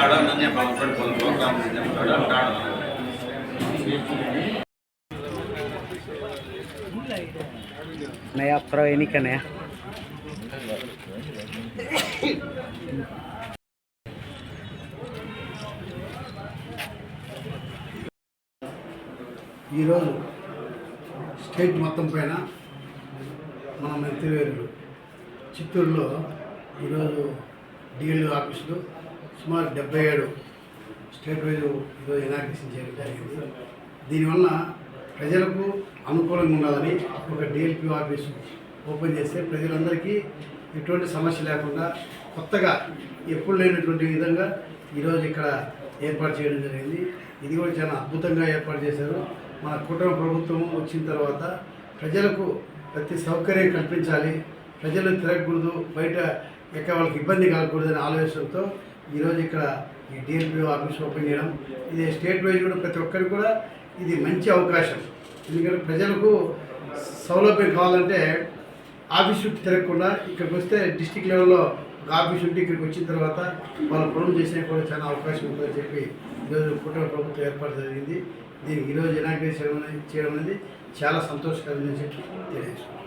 ಆಡೋದನ್ನೇ ಪಡ್ಕೊಂಡು ಪ್ರೋಗ್ರಾಮ್ ఈరోజు స్టేట్ మొత్తం పైన మన మంత్రివేరులు చిత్తూరులో ఈరోజు డిఎల్ఓ ఆఫీసులు సుమారు డెబ్బై ఏడు స్టేట్ వైజ్ ఈరోజు ఇనాగ్రేషన్ చేయడం జరిగింది. దీనివల్ల ప్రజలకు అనుకూలంగా ఉండాలని ఒక డిఎల్పి ఆఫీస్ ఓపెన్ చేస్తే ప్రజలందరికీ ఎటువంటి సమస్య లేకుండా కొత్తగా ఎప్పుడు లేనటువంటి విధంగా ఈరోజు ఇక్కడ ఏర్పాటు చేయడం జరిగింది. ఇది కూడా చాలా అద్భుతంగా ఏర్పాటు చేశారు. మన కుటుంబ ప్రభుత్వం వచ్చిన తర్వాత ప్రజలకు ప్రతి సౌకర్యం కల్పించాలి. ప్రజలు తిరగకూడదు. బయట ఎక్క వాళ్ళకి ఇబ్బంది కలగకూడదనే ఆలోచనతో ఈరోజు ఇక్కడ ఈ డిఎల్పి ఆఫీస్ ఓపెన్ చేయడం ఇది స్టేట్ వైజ్ కూడా ప్రతి ఒక్కరికి కూడా ఇది మంచి అవకాశం. ఎందుకంటే ప్రజలకు సౌలభ్యం కావాలంటే ఆఫీస్ చుట్టూ తిరగకుండా ఇక్కడికి వస్తే డిస్టిక్ లెవెల్లో ఒక ఆఫీస్ ఉంటే ఇక్కడికి వచ్చిన తర్వాత వాళ్ళ పనులు చేసే కూడా చాలా అవకాశం ఉందని చెప్పి ఈరోజు కుటుంబ ప్రభుత్వం ఏర్పాటు జరిగింది. దీనికి ఈరోజు ఇనాగ్రేట్ చేయడం అనేది చేయడం అనేది చాలా సంతోషకరంగా చెప్పి తెలియజేస్తున్నాను.